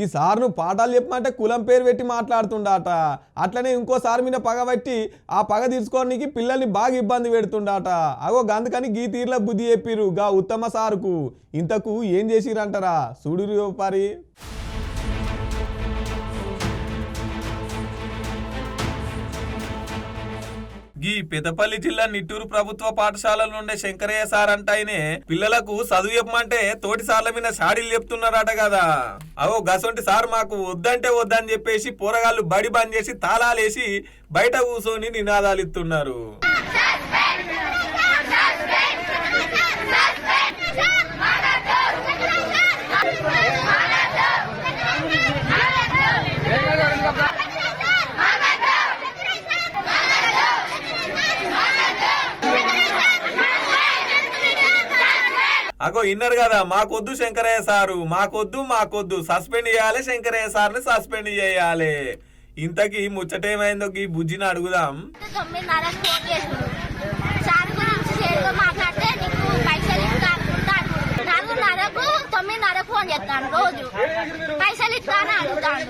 ఈ సార్ను పాఠాలు చెప్పమంటే కులం పేరు పెట్టి మాట్లాడుతుండాట. అట్లనే ఇంకో సార్ మీద పగబట్టి ఆ పగ తీసుకోనికి పిల్లల్ని బాగా ఇబ్బంది పెడుతుండాట. అగో గందుకని గీ తీర్ల బుద్ధి చెప్పిరు గా ఉత్తమ సారుకు. ఇంతకు ఏం చేసిరంటారా చూడు పరి? గీ పెదపల్లి జిల్లా నిట్టూరు ప్రభుత్వ పాఠశాలల ఉండే శంకరయ్య సార్ అంటాయనే పిల్లలకు చదువు చెప్పమంటే తోటి సార్ల మీద షాడీలు చెప్తున్నారట కదా. అవో గసొంటి సార్ మాకు వద్దంటే వద్దని చెప్పేసి పోరగాళ్ళు బడి బంద్ చేసి తాళాలేసి బయట కూర్చొని నినాదాలు ఇస్తున్నారు అగో ఇన్నారు కదా మాకొద్దు శంకరయ్య సారు మాకొద్దు మాకొద్దు. సస్పెండ్ చేయాలి శంకరయ్య సార్ని సస్పెండ్ చేయాలి. ఇంతకీ ముచ్చటేమైందో ఈ బుజ్జిని అడుగుదాం. చేసుడు. సార్ గురించి చేరుగా మాట్లాడితే నీకు పైసలు ఇస్తా అనుకుంటా అనుకుంటా. నాలుగున్నరకు తొమ్మిదిన్నరకు ఫోన్ చేస్తాను రోజు. పైసలు ఇస్తాను అడుగుతాను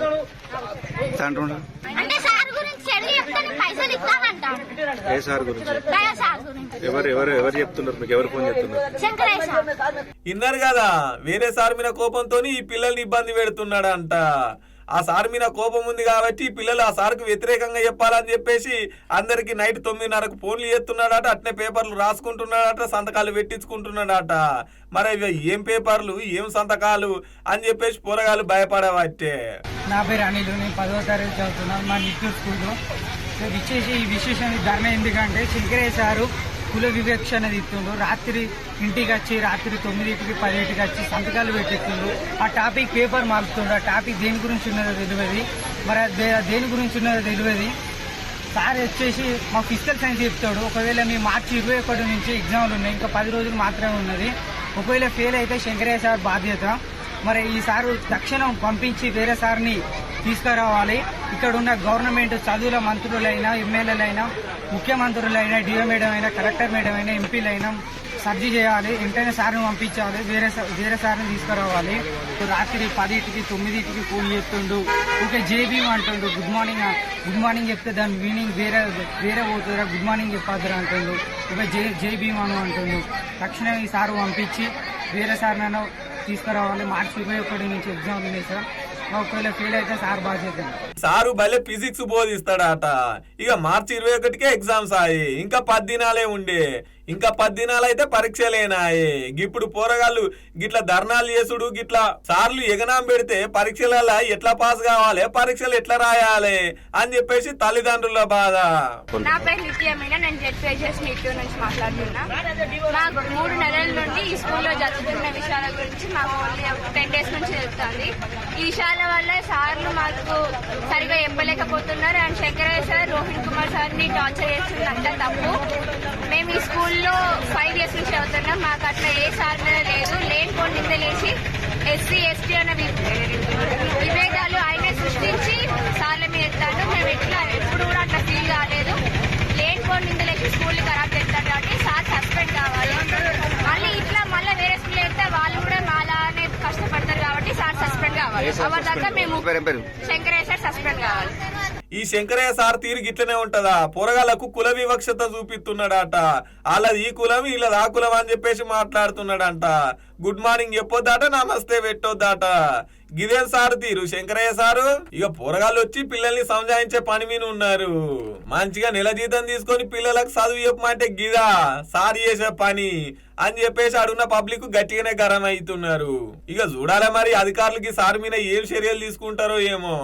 ఎవరు ఎవరు ఎవరు చెప్తున్నారు? మీకు ఎవరు ఫోన్ ఇన్నారు కదా వేరే సార్ మీద కోపంతో ఈ పిల్లల్ని ఇబ్బంది పెడుతున్నాడంట. ఆ సార్ మీద కోపం ఉంది కాబట్టి పిల్లలు ఆ సార్కు వ్యతిరేకంగా చెప్పాలని చెప్పేసి అందరికి నైట్ తొమ్మిదిన్నరకు ఫోన్లు చేస్తున్నాడట అట్నే పేపర్లు రాసుకుంటున్నాడట సంతకాలు పెట్టించుకుంటున్నాడట. మరి ఏం పేపర్లు ఏం సంతకాలు అని చెప్పేసి పోరగాళ్ళు భయపడవట్టే నా పేరు అనిల్ నేను పదవ తరగతి చదువుతున్నాను మా నిట్టూరు స్కూల్లో. విశేష ఈ విశేషం ధర్మ ఎందుకంటే శంకరయ్య సారు కుల వివక్ష అనేది ఇస్తుండ్రు. రాత్రి ఇంటికి వచ్చి రాత్రి తొమ్మిదింటికి పదింటికి వచ్చి సంతకాలు పెట్టిస్తుండ్రు. ఆ టాపిక్ పేపర్ మారుతుండ్రు ఆ టాపిక్ దేని గురించి ఉన్నదో తెలియదు. మరి దే- దేని గురించి ఉన్నదో తెలియదు. సార్ వచ్చేసి మా ఫిజికల్ సైన్స్ చెప్తాడు. ఒకవేళ మీ మార్చి ఇరవై ఒకటి నుంచి ఎగ్జామ్లు ఉన్నాయి. ఇంకా పది రోజులు మాత్రమే ఉన్నది. ఒకవేళ ఫెయిల్ అయితే శంకరయ్య సార్ బాధ్యత. మరి ఈ సారు తక్షణం పంపించి వేరే సార్ని తీసుకురావాలి. ఇక్కడ ఉన్న గవర్నమెంట్ చదువుల మంత్రులైనా ఎమ్మెల్యేలైనా ముఖ్యమంత్రులైనా డిఓ మేడం అయినా కలెక్టర్ మేడం అయినా ఎంపీలైనా సర్జీ చేయాలి. వెంటనే సార్ని పంపించాలి. వేరే వేరే సార్ని తీసుకురావాలి. రాత్రి పదింటికి తొమ్మిదింటికి ఫోన్ చేస్తుండు. ఓకే జేబీ అంటుండు. గుడ్ మార్నింగ్ గుడ్ మార్నింగ్ చెప్తే దాని మీనింగ్ వేరే వేరే పోతుందా గుడ్ మార్నింగ్ చెప్పొద్దురా అంటుండు. ఇక జే జేబీ భీమ్ అను అంటుండు. తక్షణం ఈ సార్ పంపించి వేరే సార్ నన్ను తీసుకురావాలి. మార్చి ఇరవై ఒకటి నుంచి ఎగ్జామ్ ఉన్నాయి సార్. ఒకవేళ ఫెయిల్ అయితే సార్ బాధ్యత సారు భలే ఫిజిక్స్ బోధిస్తాడట. ఇక మార్చి ఇరవై ఒకటికే ఎగ్జామ్స్ అయ్యి ఇంకా పది దినాలే ఉండే. ఇంకా పది దినాలు అయితే పరీక్షలేనాయి ఇప్పుడు పోరగాళ్ళు గిట్ల ధర్నాలు చేసుడు గిట్ల సార్లు ఎగనాం పెడితే పరీక్షలలో ఎట్లా పాస్ కావాలి పరీక్షలు ఎట్లా రాయాలి అని చెప్పేసి తల్లిదండ్రుల బాధ. నా పేరు నిత్యమైన నేను జెడ్పీహెచ్ఎస్ మీటూ నుంచి మాట్లాడుతున్నా. మూడు నెలల నుండి ఈ స్కూల్లో జరుగుతున్న విషయాల గురించి మాకు ఓన్లీ టెన్ డేస్ నుంచి చెప్తుంది. ఈ విషయాల వల్ల సార్లు మాకు సరిగా చెప్పలేకపోతున్నారు. అండ్ శంకరయ్య సార్ రోహిత్ కుమార్ సార్ని టార్చర్ చేస్తుంది అంత తప్పు. మేము ఈ స్కూల్లో ఫైవ్ ఇయర్స్ నుంచి చదువుతున్నాం. మాకు అట్లా ఏ సార్ మీద లేదు. లేని కొన్ని లేచి ఎస్సీ ఎస్టీ అనే వి- విభేదాలు ఆయనే సృష్టించి సార్ల మీద ఎత్తాడు మేము ఎట్లా ఎప్పుడు కూడా అట్లా ఫీల్ కాలేదు లేని కొన్ని నిందలేసి స్కూల్ ఖరాబ్ చేస్తాడు కాబట్టి సార్ సస్పెండ్ కావాలి మళ్ళీ ఇట్లా మళ్ళీ వేరే స్కూల్ వెళ్తే వాళ్ళు కూడా మాలానే కష్టపడతారు కాబట్టి సార్ మేము సస్పెండ్ కావాలి. ఈ శంకరయ్య సార్ తీరు గిట్లనే ఉంటదా? పోరగాళ్ళకు కుల వివక్షత చూపిస్తున్నాడట. వాళ్ళది ఈ కులం వీళ్ళది ఆ కులం అని చెప్పేసి మాట్లాడుతున్నాడంట. గుడ్ మార్నింగ్ చెప్పొద్దట నమస్తే పెట్టొద్దట. గిదేం సార్ తీరు? శంకరయ్య సారు? ఇక పోరగాళ్ళు వచ్చి పిల్లల్ని సంజాయించే పని మీద ఉన్నారు. మంచిగా నెల జీతం తీసుకొని పిల్లలకు చదువు చెప్పమంటే గిదా సార్ చేసే పని అని చెప్పేసి అడుగున్న పబ్లిక్ గట్టిగానే గరం అవుతున్నారు ఇక చూడాలి మరి అధికారులకి సార్ మీద ఏం చర్యలు తీసుకుంటారో ఏమో.